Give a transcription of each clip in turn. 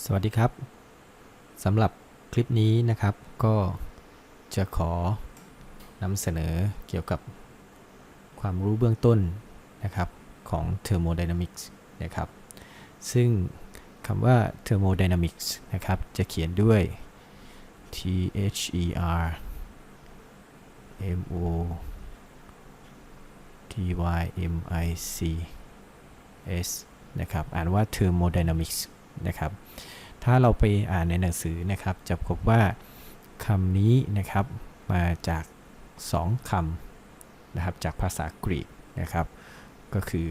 สวัสดีครับสำหรับคลิปนี้นะครับก็จะขอนำเสนอเกี่ยวกับความรู้เบื้องต้นนะครับของ thermodynamics นะครับ ซึ่งคำว่า thermodynamics นะครับจะเขียนด้วย T H E R M O T Y M I C S นะครับ อ่านว่า thermodynamics นะครับ ถ้าเราไปอ่านในหนังสือนะครับ จะพบว่าคำนี้นะครับมาจาก 2คำนะครับจากภาษากรีกนะครับ ก็คือ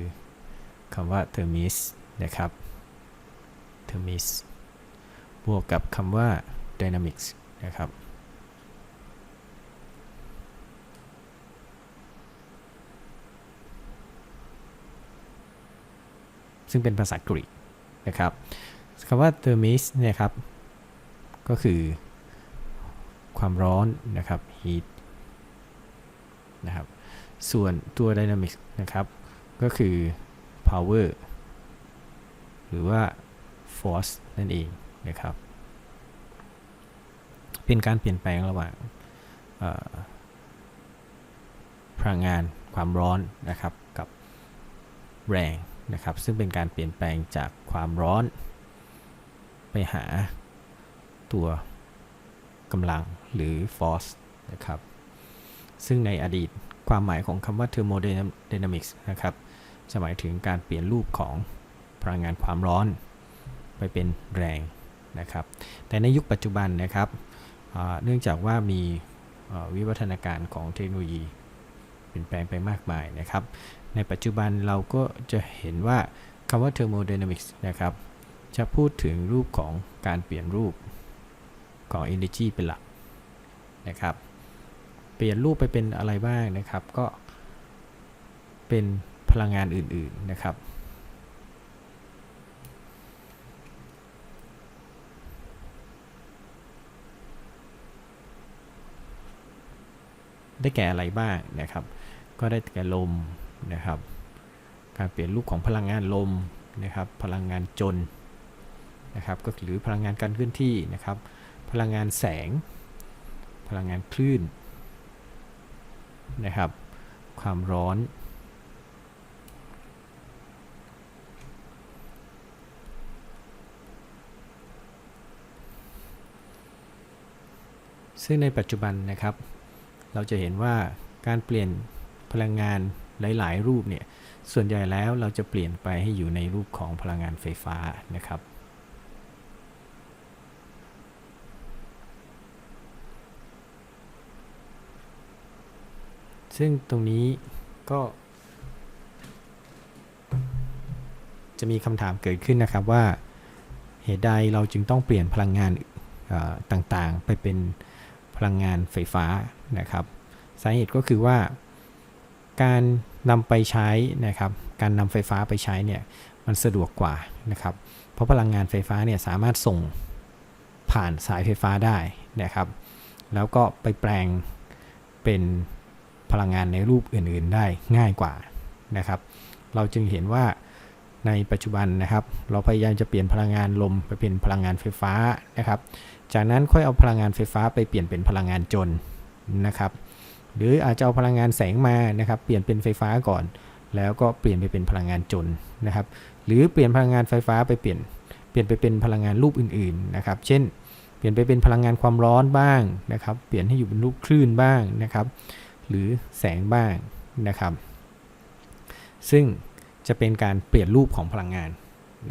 คำว่า thermis นะครับ thermis บวกกับคำว่า dynamics นะครับซึ่งเป็นภาษากรีกนะครับ คำว่า thermis เนี่ยครับ ก็คือความร้อนนะครับ heat นะครับ ส่วนตัว dynamics นะครับ ก็คือ power หรือว่า force นั่นเองนะครับ เป็นการเปลี่ยนแปลงระหว่างพลังงานความร้อนนะครับกับแรงนะครับ ซึ่งเป็นการเปลี่ยนแปลงจากความร้อน ไปหาตัวกำลังหรือ force นะครับ ซึ่งในอดีตความหมายของคำว่า thermodynamics นะครับ จะหมายถึงการเปลี่ยนรูปของพลังงานความร้อน ไปเป็นแรงนะครับ แต่ในยุคปัจจุบันนะครับ เนื่องจากว่ามีวิวัฒนาการของเทคโนโลยีเปลี่ยนแปลงไปมากมายนะครับ ในปัจจุบันเราก็จะเห็นว่าคำว่า thermodynamics นะครับ จะพูดถึงรูปของการเปลี่ยนรูปของ energy เป็นหลักนะครับ เปลี่ยนรูปไปเป็นอะไรบ้างนะครับ ก็เป็นพลังงานอื่นๆนะครับ ได้แก่อะไรบ้างนะครับ ก็ได้แก่ลมนะครับ การเปลี่ยนรูปของพลังงานลมนะครับ พลังงานจน นะครับก็หรือพลังงานการเคลื่อนที่นะครับ พลังงานแสง พลังงานคลื่นนะครับ ความร้อนซึ่งในปัจจุบันนะครับ เราจะเห็นว่าการเปลี่ยนพลังงานหลาย ๆ รูปเนี่ย ส่วนใหญ่แล้วเราจะเปลี่ยนไปให้อยู่ในรูปของพลังงานไฟฟ้านะครับ ซึ่งตรงนี้ก็ จะมีคำถามเกิดขึ้นนะครับว่าเหตุใดเราจึงต้องเปลี่ยนพลังงานต่างๆ ไปเป็นพลังงานไฟฟ้านะครับ สาเหตุก็คือว่าการนำไปใช้นะครับ การนำไฟฟ้าไปใช้เนี่ยมันสะดวกกว่านะครับ เพราะพลังงานไฟฟ้าเนี่ยสามารถส่งผ่านสายไฟฟ้าได้นะครับ แล้วก็ไปแปลงเป็น พลังงานในรูปอื่นๆได้ง่ายกว่านะครับ เราจึงเห็นว่าในปัจจุบันนะครับ เราพยายามจะเปลี่ยนพลังงานลมไปเป็นพลังงานไฟฟ้านะครับ จากนั้นค่อยเอาพลังงานไฟฟ้าไปเปลี่ยนเป็นพลังงานจนนะครับ หรืออาจจะเอาพลังงานแสงมานะครับ เปลี่ยนเป็นไฟฟ้าก่อน แล้วก็เปลี่ยนไปเป็นพลังงานจนนะครับ หรือเปลี่ยนพลังงานไฟฟ้าไปเปลี่ยนเปลี่ยนไปเป็นพลังงานรูปอื่นๆนะครับ เช่น เปลี่ยนไปเป็นพลังงานความร้อนบ้างนะครับ เปลี่ยนให้อยู่เป็นรูปคลื่นบ้างนะครับ หรือแสงบ้างนะครับ ซึ่งจะเป็นการเปลี่ยนรูปของพลังงาน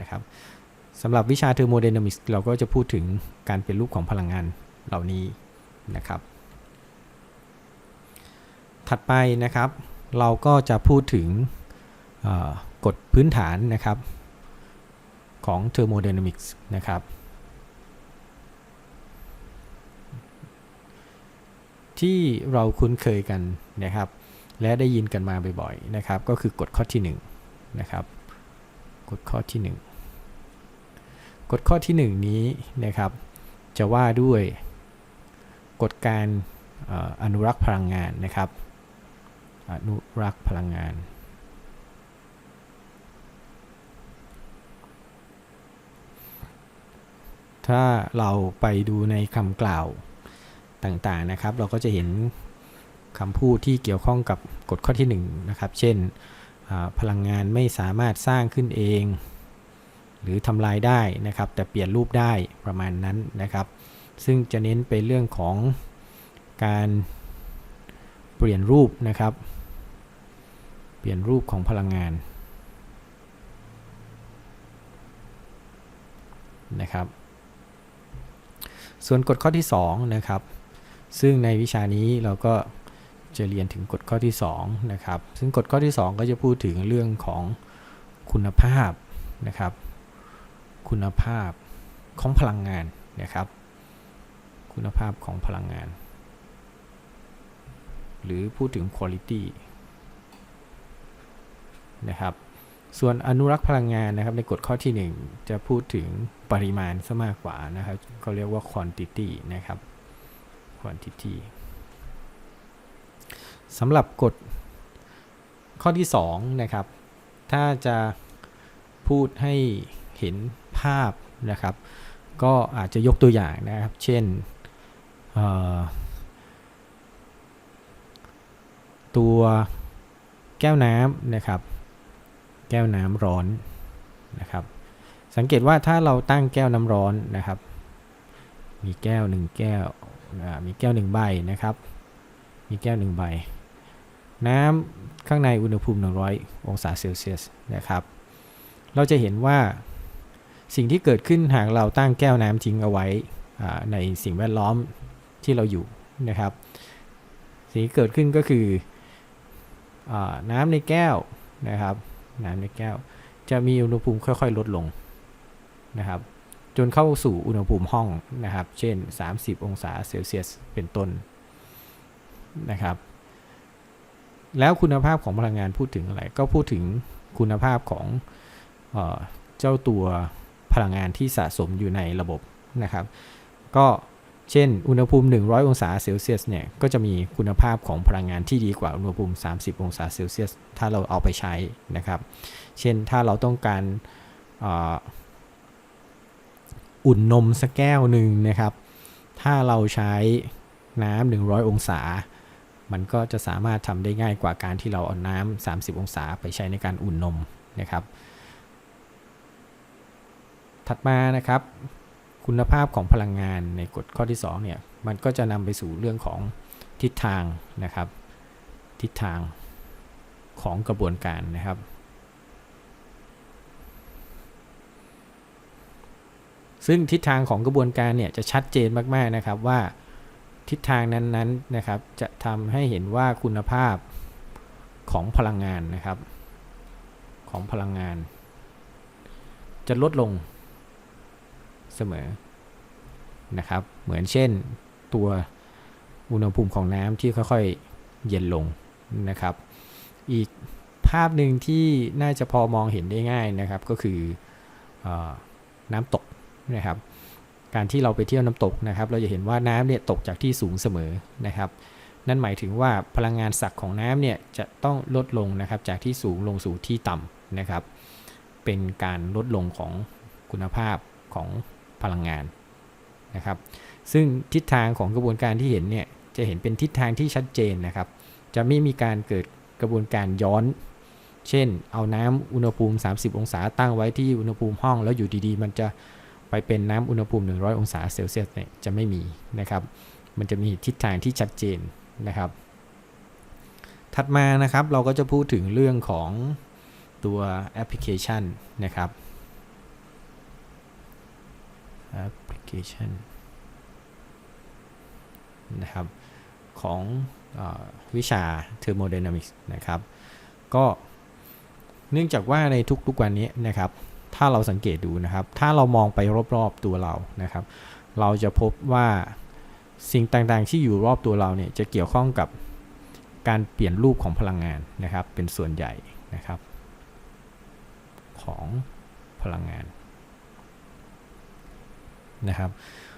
นะครับสำหรับวิชาเทอร์โมไดนามิกส์เราก็จะพูดถึงการเปลี่ยนรูปของพลังงานเหล่านี้นะครับ ถัดไปนะครับ เราก็จะพูดถึงกฎพื้นฐานนะครับของเทอร์โมไดนามิกส์นะครับ ที่เราคุ้นเคยกันนะครับ และได้ยินกันมาบ่อยๆนะครับ ก็คือกฎข้อที่1นะครับกฎข้อที่ 1กฎข้อที่ 1 นี้นะครับ จะว่าด้วยกฎการอนุรักษ์พลังงานนะครับ อนุรักษ์พลังงาน ถ้าเราไปดูในคำกล่าว ต่างๆนะครับ เราก็จะเห็นคำพูดที่เกี่ยวข้องกับกฎข้อที่1นะครับเช่นพลังงานไม่สามารถสร้างขึ้นเอง หรือทำลายได้นะครับ แต่เปลี่ยนรูปได้ประมาณนั้นนะครับ ซึ่งจะเน้นไปเรื่องของการเปลี่ยนรูปนะครับ เปลี่ยนรูปของพลังงานนะครับ ส่วนกฎข้อที่2นะครับ ซึ่งในวิชานี้เราก็จะเรียนถึงกฎข้อที่2นะครับ ซึ่งกฎข้อที่ 2 ก็จะพูดถึงเรื่องของคุณภาพนะครับ คุณภาพของพลังงานนะครับ คุณภาพของพลังงาน หรือพูดถึง quality นะครับ ส่วนอนุรักษ์พลังงานนะครับในกฎข้อที่ 1 จะพูดถึงปริมาณซะมากกว่านะครับเขาเรียกว่า quantity นะครับ quantity สำหรับกฎข้อที่2นะครับ ถ้าจะพูดให้เห็นภาพนะครับ ก็อาจจะยกตัวอย่างนะครับ เช่นตัวแก้วน้ำนะครับ แก้วน้ำร้อนนะครับ สังเกตว่าถ้าเราตั้งแก้วน้ำร้อนนะครับ มีแก้วหนึ่งแก้ว มีแก้วหนึ่งใบนะครับ มีแก้วหนึ่งใบ น้ำข้างในอุณหภูมิ 100 องศาเซลเซียสนะครับ เราจะเห็นว่าสิ่งที่เกิดขึ้นหากเราตั้งแก้วน้ำทิ้งเอาไว้ในสิ่งแวดล้อมที่เราอยู่นะครับ สิ่งที่เกิดขึ้นก็คืออน้ำในแก้วนะครับ น้ำในแก้ว จะมีอุณหภูมิค่อย ๆ ลดลงนะครับ จนเข้าสู่อุณหภูมิห้องนะครับ เช่น 30 องศาเซลเซียสเป็นต้นนะครับ แล้วคุณภาพของพลังงานพูดถึงอะไร ก็พูดถึงคุณภาพของเออเจ้าตัวพลังงานที่สะสมอยู่ในระบบนะครับ ก็เช่น อุณหภูมิ 100 องศาเซลเซียสเนี่ย ก็จะมีคุณภาพของพลังงานที่ดีกว่าอุณหภูมิ 30 องศาเซลเซียส ถ้าเราเอาไปใช้นะครับ เช่น ถ้าเราต้องการ อุ่นนมสักแก้วหนึ่งนะครับ ถ้าเราใช้น้ำ100 องศา มันก็จะสามารถทำได้ง่ายกว่าการที่เราเอาน้ำ30 องศาไปใช้ในการอุ่นนมนะครับ ถัดมานะครับคุณภาพของพลังงานในกฎข้อที่2เนี่ยมันก็จะนำไปสู่เรื่องของทิศทางนะครับ ทิศทางของกระบวนการนะครับ ซึ่งทิศทางของกระบวนการเนี่ยจะชัดเจนมากๆนะครับว่าทิศทางนั้นๆนนะครับจะทำให้เห็นว่าคุณภาพของพลังงานนะครับ ของพลังงาน จะลดลงเสมอนะครับ เหมือนเช่นตัวอุณหภูมิของน้ำที่ค่อยๆเย็นลงนะครับ อีกภาพหนึ่งที่น่าจะพอมองเห็นได้ง่ายนะครับ ก็คืออน้ำตก นะครับ การที่เราไปเที่ยวน้ำตกนะครับ เราจะเห็นว่าน้ำเนี่ยตกจากที่สูงเสมอนะครับ นั่นหมายถึงว่าพลังงานสักของน้ำเนี่ยจะต้องลดลงนะครับจากที่สูงลงสู่ที่ต่ำนะครับ เป็นการลดลงของคุณภาพของพลังงานนะครับ ซึ่งทิศทางของกระบวนการที่เห็นเนี่ยจะเห็นเป็นทิศทางที่ชัดเจนนะครับ จะไม่มีการเกิดกระบวนการย้อน เช่น เอาน้ำอุณหภูมิ 30 องศาตั้งไว้ที่อุณหภูมิห้อง แล้วอยู่ดีๆ มันจะ ไปเป็นน้ำอุณหภูมิ 100 องศาเซลเซียสเนี่ยจะไม่มีนะครับ มันจะมีทิศทางที่ชัดเจนนะครับ ถัดมานะครับเราก็จะพูดถึงเรื่องของตัวแอปพลิเคชันนะครับแอปพลิเคชันนะครับของอวิชา Thermodynamics นะครับ ก็เนื่องจากว่าในทุกๆวันนี้นะครับ ถ้าเราสังเกตดูนะครับ ถ้าเรามองไปรอบๆตัวเรานะครับ เราจะพบว่าสิ่งต่างๆ ที่อยู่รอบตัวเราเนี่ยจะเกี่ยวข้องกับการเปลี่ยนรูปของพลังงานนะครับ เป็นส่วนใหญ่นะครับ ของพลังงานนะครับ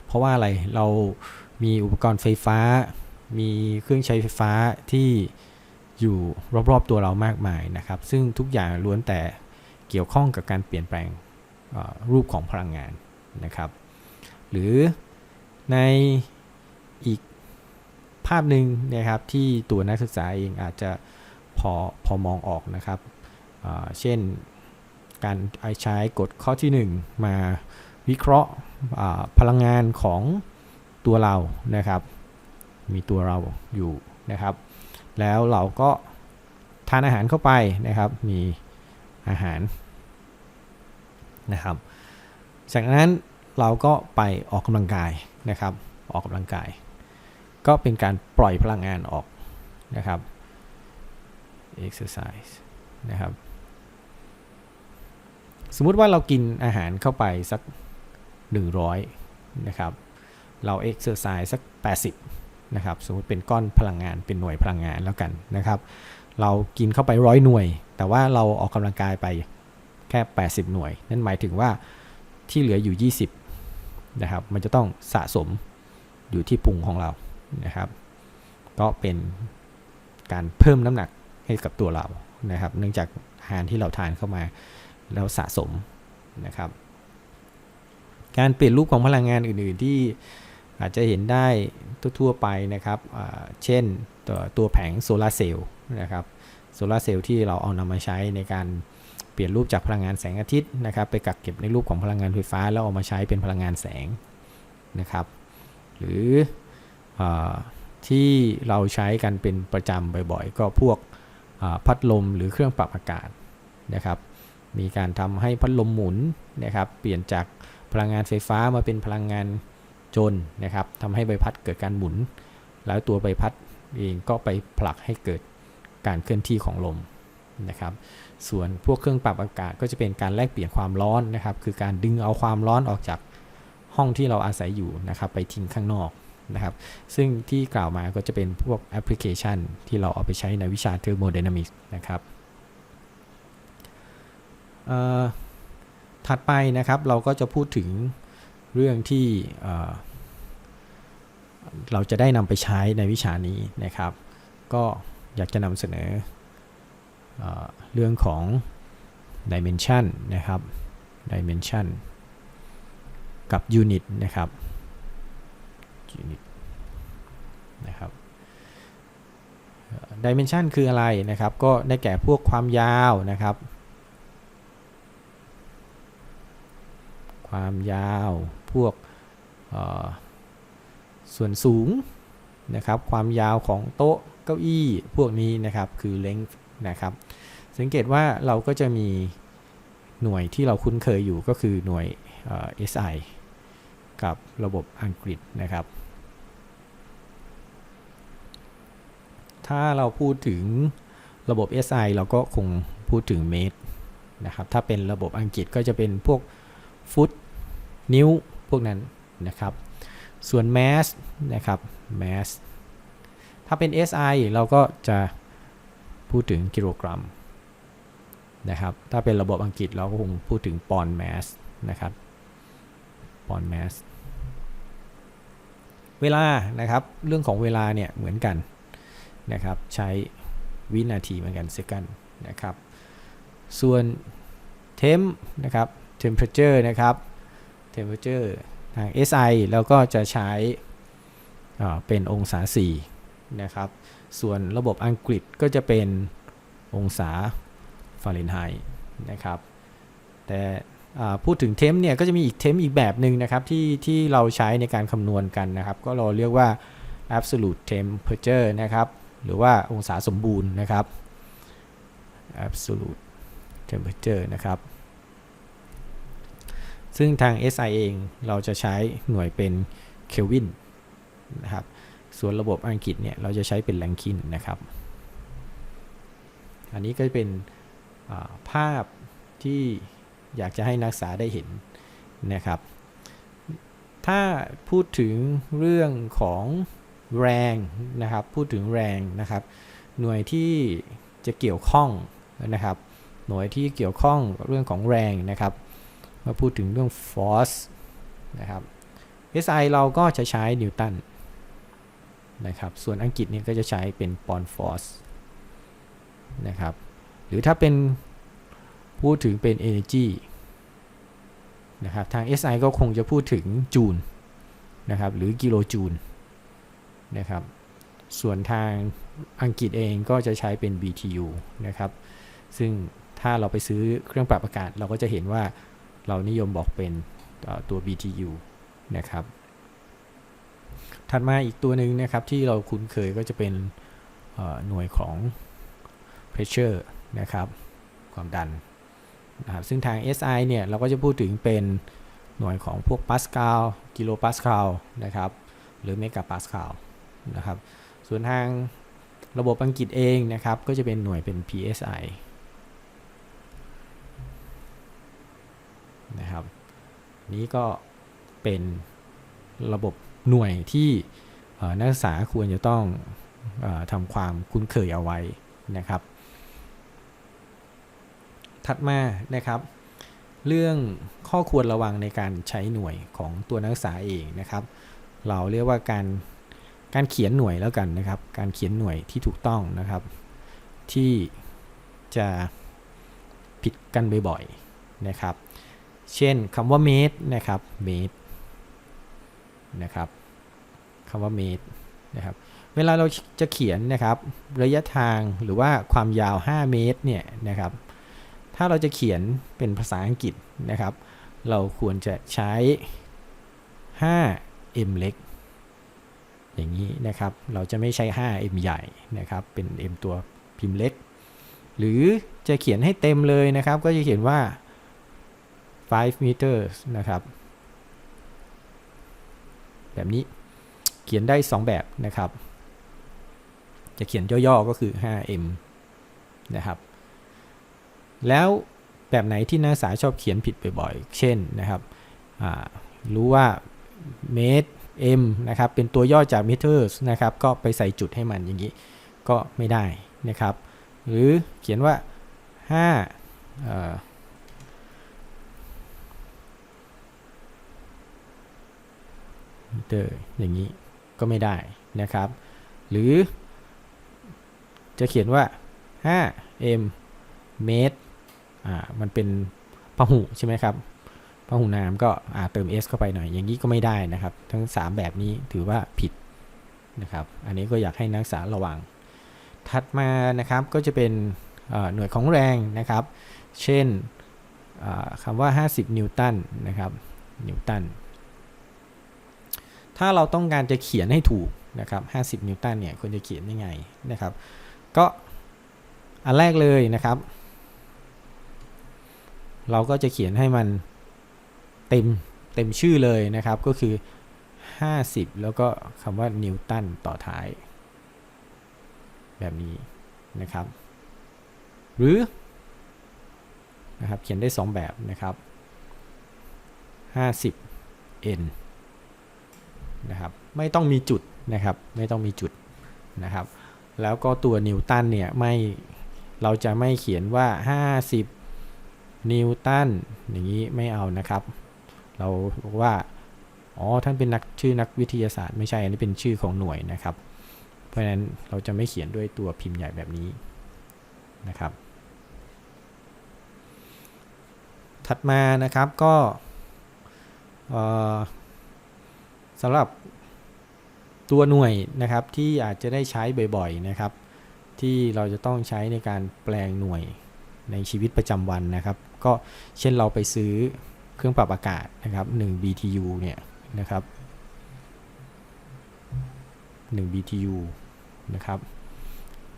เพราะว่าอะไรเรามีอุปกรณ์ไฟฟ้า มีเครื่องใช้ไฟฟ้าที่อยู่รอบๆตัวเรามากมายนะครับ ซึ่งทุกอย่างล้วนแต่ เกี่ยวข้องกับการเปลี่ยนแปลงรูปของพลังงานนะครับ หรือในอีกภาพหนึ่งนะครับที่ตัวนักศึกษาเองอาจจะพอพอมองออกนะครับ เช่นการใช้กฎข้อที่ 1 มาวิเคราะห์พลังงานของตัวเรานะครับ มีตัวเราอยู่นะครับ แล้วเราก็ทานอาหารเข้าไปนะครับ มีอาหาร นะครับ จากนั้นเราก็ไปออกกำลังกายนะครับ ออกกำลังกาย ก็เป็นการปล่อยพลังงานออกนะครับ exercise นะครับ สมมุติว่าเรากินอาหารเข้าไปสัก 100 นะครับ เรา exercise สัก 80 นะครับ สมมติเป็นก้อนพลังงานเป็นหน่วยพลังงานแล้วกันนะครับ เรากินเข้าไปร้อยหน่วย แต่ว่าเราออกกำลังกายไป แค่ 80 หน่วย นั่นหมายถึงว่าที่เหลืออยู่ 20 นะครับ มันจะต้องสะสมอยู่ที่พุงของเรานะครับ ก็เป็นการเพิ่มน้ำหนักให้กับตัวเรานะครับ เนื่องจากอาหารที่เราทานเข้ามาแล้วสะสมนะครับ การเปลี่ยนรูปของพลังงานอื่น ๆ ที่อาจจะเห็นได้ทั่ว ๆ ไปนะครับ เช่นตัวตัวแผงโซลาร์เซลล์นะครับ โซลาร์เซลล์ที่เราเอานำมาใช้ในการ เปลี่ยนรูปจากพลังงานแสงอาทิตย์นะครับไปกักเก็บในรูปของพลังงานไฟฟ้า แล้วเอามาใช้เป็นพลังงานแสงนะครับ หรืออที่เราใช้กันเป็นประจำบ่อยๆ ก็พวกพัดลมหรือเครื่องปรับอากาศนะครับ มีการทำให้พัดลมหมุนนะครับ เปลี่ยนจากพลังงานไฟฟ้ามาเป็นพลังงานจนนะครับทำให้ใบพัดเกิดการหมุน แล้วตัวใบพัดเองก็ไปผลักให้เกิดการเคลื่อนที่ของลมนะครับ ส่วนพวกเครื่องปรับอากาศก็จะเป็นการแลกเปลี่ยนความร้อนนะครับ คือการดึงเอาความร้อนออกจากห้องที่เราอาศัยอยู่นะครับ ไปทิ้งข้างนอกนะครับ ซึ่งที่กล่าวมาก็จะเป็นพวกแอปพลิเคชัน ที่เราเอาไปใช้ในวิชาเทอร์โมไดนามิกนะครับถัดไปนะครับเราก็จะพูดถึงเรื่องที่เเราจะได้นำไปใช้ในวิชานี้นะครับ ก็อยากจะนำเสนอ เรื่องของ dimension นะครับ dimension กับ unit นะครับ unit นะครับ dimension คืออะไรนะครับ ก็ได้แก่พวกความยาวนะครับ ความยาวพวกส่วนสูงนะครับ ความยาวของโต๊ะเก้าอี้พวกนี้นะครับคือ length นะครับ สังเกตว่าเราก็จะมีหน่วยที่เราคุ้นเคยอยู่ก็คือหน่วย SI กับระบบอังกฤษนะครับ ถ้าเราพูดถึงระบบ SI เราก็คงพูดถึงเมตรนะครับ ถ้าเป็นระบบอังกฤษก็จะเป็นพวกฟุตนิ้วพวกนั้นนะครับ ส่วน mass นะครับ mass ถ้าเป็น SI เราก็จะ พูดถึงกิโลกรัมนะครับ ถ้าเป็นระบบอังกฤษเราก็คงพูดถึงปอนด์ mass นะครับปอนด์ mass เวลานะครับเรื่องของเวลาเนี่ยเหมือนกันนะครับใช้วินาทีเหมือนกัน second นะครับส่วน temp นะครับ temperature นะครับ temperature ทาง SI แล้วก็จะใช้อ่าเป็นองศา4นะครับ ส่วนระบบอังกฤษก็จะเป็นองศาฟาเรนไฮต์นะครับ แต่พูดถึงเทมเนี่ยก็จะมีอีกเทมอีกแบบหนึ่งนะครับที่ที่เราใช้ในการคำนวณกันนะครับ ก็เราเรียกว่า absolute temperature นะครับ หรือว่าองศาสมบูรณ์นะครับ absolute temperature นะครับ ซึ่งทาง SI เองเราจะใช้หน่วยเป็นเคลวินนะครับ ส่วนระบบอังกฤษเนี่ยเราจะใช้เป็นแรงคินนะครับ อันนี้ก็เป็นาภาพที่อยากจะให้นักศึกษาได้เห็นนะครับ ถ้าพูดถึงเรื่องของแรงนะครับ พูดถึงแรงนะครับ หน่วยที่จะเกี่ยวข้องนะครับ หน่วยที่เกี่ยวข้องเรื่องของแรงนะครับมาพูดถึงเรื่อง force นะครับ SI เราก็จะใช้นิวตัน นะครับ ส่วนอังกฤษนี่ก็จะใช้เป็นปอนด์ฟอร์สนะครับ หรือถ้าเป็นพูดถึงเป็น energy นะครับ ทาง SI ก็คงจะพูดถึงจูลนะครับ หรือกิโลจูลนะครับ ส่วนทางอังกฤษเองก็จะใช้เป็น BTU นะครับ ซึ่งถ้าเราไปซื้อเครื่องปรับอากาศ เราก็จะเห็นว่าเรานิยมบอกเป็นตัว BTU นะครับ ถัดมาอีกตัวหนึ่งนะครับที่เราคุ้นเคยก็จะเป็นหน่วยของ pressure นะครับ ความดันนะครับซึ่งทาง SI เนี่ยเราก็จะพูดถึงเป็นหน่วยของพวกปาสคาลกิโลปาสคาลนะครับ หรือเมกะปาสคาลนะครับ ส่วนทางระบบอังกฤษเองนะครับ ก็จะเป็นหน่วยเป็น PSI นะครับ นี้ก็เป็นระบบ หน่วยที่นักศึกษาควรจะต้องอทำความคุ้นเคยเอาไว้นะครับ ถัดมานะครับ เรื่องข้อควรระวังในการใช้หน่วยของตัวนักศึกษาเองนะครับ เราเรียกว่าการการเขียนหน่วยแล้วกันนะครับ การเขียนหน่วยที่ถูกต้องนะครับ ที่จะผิดกันบ่อยๆนะครับ เช่นคำว่าเมตรนะครับเมตร นะครับคำว่าเมตรนะครับเวลาเราจะเขียนนะครับระยะทางหรือว่าความยาว 5 เมตรเนี่ยนะครับถ้าเราจะเขียนเป็นภาษาอังกฤษนะครับ เราควรจะใช้ 5 m เล็ก อย่างนี้นะครับเราจะไม่ใช้ 5 m ใหญ่นะครับเป็น m ตัวพิมพ์เล็ก หรือจะเขียนให้เต็มเลยนะครับ ก็จะเขียนว่า 5 meters นะครับ แบบนี้เขียนได้ 2 แบบนะครับ จะเขียนย่อๆก็คือ 5m นะครับ แล้วแบบไหนที่นักศึกษาชอบเขียนผิดบ่อยๆ เช่นนะครับ รู้ว่าเมตร m นะครับ เป็นตัวย่อจาก meters นะครับ ก็ไปใส่จุดให้มันอย่างนี้ ก็ไม่ได้นะครับ หรือเขียนว่า5เอ่อ เตอร์อย่างนี้ก็ไม่ได้นะครับ หรือจะเขียนว่า 5 m เมตรอ่ามันเป็นพหุใช่ไหมครับพหุนามก็อ่าเติม s เข้าไปหน่อย อย่างนี้ก็ไม่ได้นะครับ ทั้ง 3 แบบนี้ถือว่าผิดนะครับ อันนี้ก็อยากให้นักศึกษาระวัง ถัดมานะครับก็จะเป็นหน่วยของแรงนะครับ เช่นคำว่า 50 นิวตันนะครับ นิวตัน ถ้าเราต้องการจะเขียนให้ถูกนะครับ50 นิวตันเนี่ยควรจะเขียนยังไงนะครับ ก็อันแรกเลยนะครับ เราก็จะเขียนให้มันเต็มเต็มชื่อเลยนะครับก็คือ 50 แล้วก็คำว่านิวตันต่อท้าย แบบนี้นะครับ หรือนะครับเขียนได้ 2 แบบนะครับ 50 n นะครับไม่ต้องมีจุดนะครับไม่ต้องมีจุดนะครับแล้วก็ตัวนิวตันเนี่ยไม่เราจะไม่เขียนว่า 50 นิวตันอย่างนี้ไม่เอานะครับ เราบอกว่าอ๋อท่านเป็นนักชื่อนักวิทยาศาสตร์ไม่ใช่อันนี้เป็นชื่อของหน่วยนะครับ เพราะฉะนั้นเราจะไม่เขียนด้วยตัวพิมพ์ใหญ่แบบนี้นะครับ ถัดมานะครับก็ สำหรับตัวหน่วยนะครับที่อาจจะได้ใช้บ่อยๆนะครับ ที่เราจะต้องใช้ในการแปลงหน่วยในชีวิตประจำวันนะครับ ก็เช่นเราไปซื้อเครื่องปรับอากาศนะครับ 1 BTU เนี่ยนะครับ1 BTU นะครับ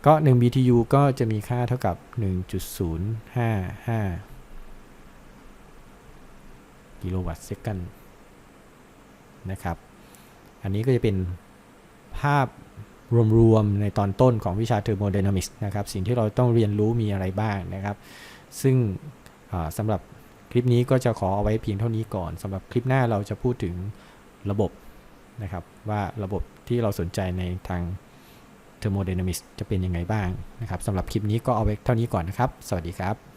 ก็ 1 BTU ก็จะมีค่าเท่ากับ 1.055 กิโลวัตต์เซกันนะครับ อันนี้ก็จะเป็นภาพรวมๆในตอนต้นของวิชาเทอร์โมไดนามิกส์นะครับสิ่งที่เราต้องเรียนรู้มีอะไรบ้างนะครับ ซึ่งสำหรับคลิปนี้ก็จะขอเอาไว้เพียงเท่านี้ก่อนสำหรับคลิปหน้าเราจะพูดถึงระบบนะครับ ว่าระบบที่เราสนใจในทางเทอร์โมไดนามิกส์จะเป็นยังไงบ้างนะครับสำหรับคลิปนี้ก็เอาไว้เท่านี้ก่อนนะครับ สวัสดีครับ